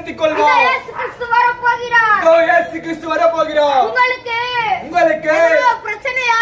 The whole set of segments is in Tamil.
இதோ கொள்வார் இயேசு கிறிஸ்து கிறிஸ்து வரப்போகிறார். உங்களுக்கு உங்களுக்கு பிரச்சனையா?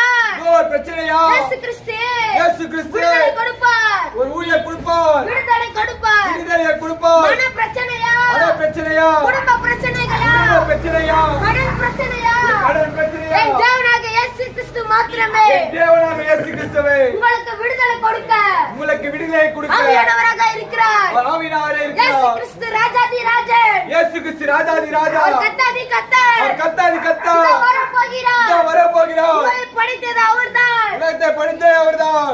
ஒரு பிரச்சனையா? இயேசு கிறிஸ்து இயேசு கிறிஸ்து விடுதலை கொடுப்பார். ஒரு ஊழியர் கொடுப்பார். விடுதலை கொடுப்பார். விடுதலையை கொடுப்பார். மன பிரச்சனையா? அத பிரச்சனையா? குடும்ப பிரச்சனைகளா? குடும்ப பிரச்சனையா? கடன் பிரச்சனையா? கடன் பிரச்சனையா? என் தேவனாக இயேசு கிறிஸ்து மாத்திரமே. என் தேவனாக இயேசு கிறிஸ்துவே. உங்களுக்கு விடுதலை கொடுக்க. உங்களுக்கு விடுதலை கொடுக்க. ஆவியானவராக இருக்கிறார். அவர் ஆவியானவரே இயேசு இருக்கிறார். கிறிஸ்து ராஜாதி ராஜன். இயேசு கிறிஸ்து ராஜாதி ராஜா. அவர் கத்தாதி கத்தர். அவர் கத்தாதி கத்தா இதோ வரப்போகிறார். இதோ வரப்போகிறார். உங்களை படைத்தது அவர்தான். உலகத்தை அவர்தான்.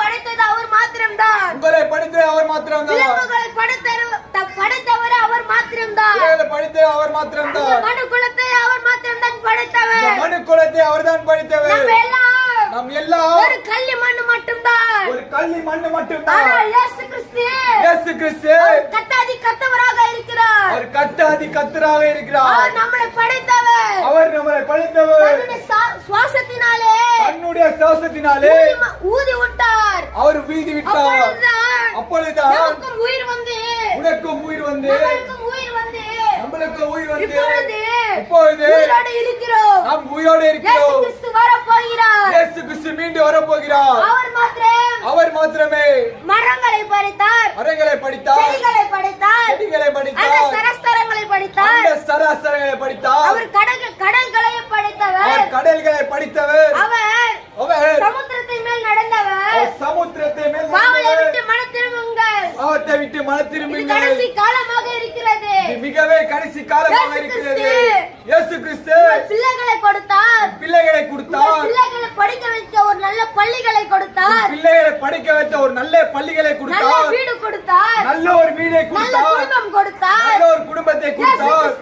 படைத்தது அவர் மாத்திரம்தான். உங்களை அவர் மாத்திரம்தான். விலங்குகளை படைத்தவர் அவர் மாத்திரம்தான். உலகத்தை படித்தே அவர் மாத்திரம்தான். மனு குலத்தை அவர் மாத்திரம்தான் படைத்தவர். மனு குலத்தை அவர்தான் படித்தவர். நம்ம எல்லாம் நாம் எல்லாம் ஒரு கல்லி மண்ணு மட்டும்தான். ஒரு கள்ளி மண்ணு மட்டும்தான். ஆனால் இயேசு கிறிஸ்து இயேசு கிறிஸ்து கத்தாதி கத்தவராக இருக்கிறார். அவர் கட்டாதி கத்தராக இருக்கிறார். அவர் நம்மளை படைத்தவர். அவர் நம்மளை படைத்தவர். சுவாசத்தினாலே தன்னுடைய சுவாசத்தினாலே ஊதி விட்டார். அவர் வீதி விட்டார். அப்பொழுதுதான் நமக்கும் உயிர் வந்து. உனக்கும் உயிர் வந்து. நம்மளுக்கும் உயிர் வந்து. நம்மளுக்கு உயிர் வந்து. இப்பொழுது இப்பொழுது உயிரோடு இருக்கிறோம். நாம் உயிரோடு இருக்கிறோம். மீண்டும் வரப்போகிறார். அவர் மாத்திரம். மரங்களை படைத்தார் மரங்களை படித்தார் செடிகளை படைத்தார் செடிகளை படித்தார் சரஸ்தரங்களை படைத்தார் சராசரங்களை படித்தார் அவர் கடல் கடல்களையும் படைத்தவர் கடல்களை படித்தவர் அவர் அவர் சமுத்திரத்தின் மேல் நடந்தவர். அவர் சமுத்திரத்தை மேல் நடந்தவர். விட்டு மன திரும்புங்கள். பாவத்தை விட்டு மன திரும்புங்கள். கடைசி காலமாக இருக்கிறது. மிகவே கடைசி காலமாக இருக்கிறது. இயேசு கிறிஸ்து. பிள்ளைகளை கொடுத்தார். பிள்ளைகளை கொடுத்தார். பிள்ளைகளை படிக்க வைக்க ஒரு நல்ல பள்ளிகளை கொடுத்தார். பிள்ளைகளை படிக்க வைத்த ஒரு நல்ல பள்ளிகளை நல்ல கொடுத்தார். வீடு கொடுத்தார். நல்ல ஒரு வீடை நல்ல கொடுத்தார் குடும்பம் கொடுத்தார். நல்ல ஒரு குடும்பத்தை கொடுத்தார்.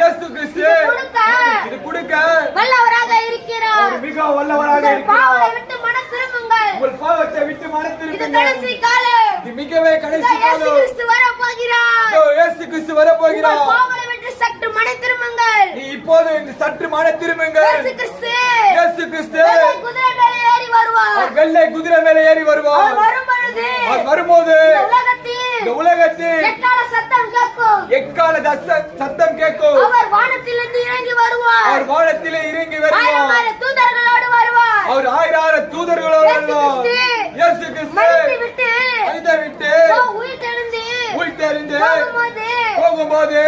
இயேசு கிறிஸ்து. இது கொடுக்க. இது கொடுக்க. வல்லவராக இருக்கிறார். அவர் மிக வல்லவராக இருக்கிறார். விட்டு மன திரும்புங்கள். உங்கள் பாவத்தை விட்டு மன இது திரும்புங்கள். கடைசி காலம். இது மிகவே கடைசி இதோ இயேசு காலம். கிறிஸ்து வரப்போகிறார். இதோ இயேசு கிறிஸ்து உங்கள் வரப்போகிறார் பாவலை விட்டு சற்று மன திரும்புங்கள் நீ இப்போது சற்று மன திரும்புங்கள். இயேசு கிறிஸ்து! வெள்ளை குதிரை மேலே ஏறி வருவார். வரும்போது இந்த உலகத்தில் எக்கால சத்தம் கேட்கும்? அவர் வானத்திலிருந்து இறங்கி வருவார். அவர் வானத்திலே இறங்கி ஆயிரம் வருவார் தூதர்களோடு வருவார். அவர் ஆயிரம் தூதர்களோடு வருவார். கிறிஸ்து! இயேசு கிறிஸ்து! விட்டு விட்டு உயிர் தெழுந்து உயிர் தெரிந்து போகும்போது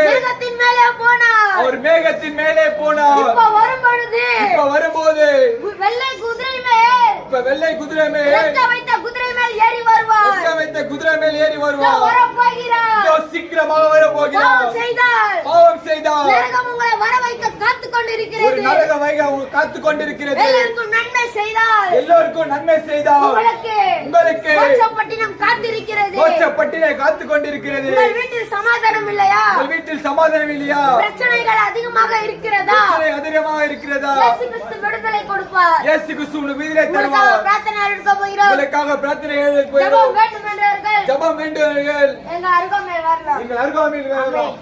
மிருகத்தின் மேலே போனார். அவர் மேகத்தின் மேலே போனார். இப்ப வரும் பொழுது இப்ப வரும்போது வெள்ளை குதிரை மேல் இப்ப வெள்ளை குதிரை மேல் வைத்த குதிரை மேல் ஏறி வருவார். உட்கார வைத்த குதிரை மேல் ஏறி வருவார். வரப்போகிறார். இதோ சீக்கிரமாக வர போகிறார் பாவம் செய்தால் பாவம் செய்தார். நரகம் உங்களை வர வைக்க காத்து ஒரு கொண்டிருக்கிறது நரக வைக காத்து கொண்டிருக்கிறது எல்லாருக்கும் நன்மை செய்தால் எல்லோருக்கும் நன்மை செய்தார். உங்களுக்கு உங்களுக்கு கோச்சப்பட்டினை காத்து கொண்டிருக்கிறது உங்கள் வீட்டில் சமாதானம் இல்லையா? உங்கள் வீட்டில் சமாதானம் இல்லையா? பிரச்சனைகள் அதிகமாக இருக்கிறதா? பிரச்சனை அதிகமாக இருக்கிறதா? இயேசு கிறிஸ்து விடுதலை கொடுப்பார். இயேசு கிறிஸ்து உங்களுக்கு விடுதலை தருவார். பிரார்த்தனை எடுக்க போகிறோம். உங்களுக்காக பிரார்த்தனை எழுத ஜெபம் போகிறோம் வேண்டும் என்றவர்கள். ஜெபம் வேண்டுவர்கள் எங்கள் அருகாமையில் வரலாம். நீங்கள் அருகாமையில் வரலாம்.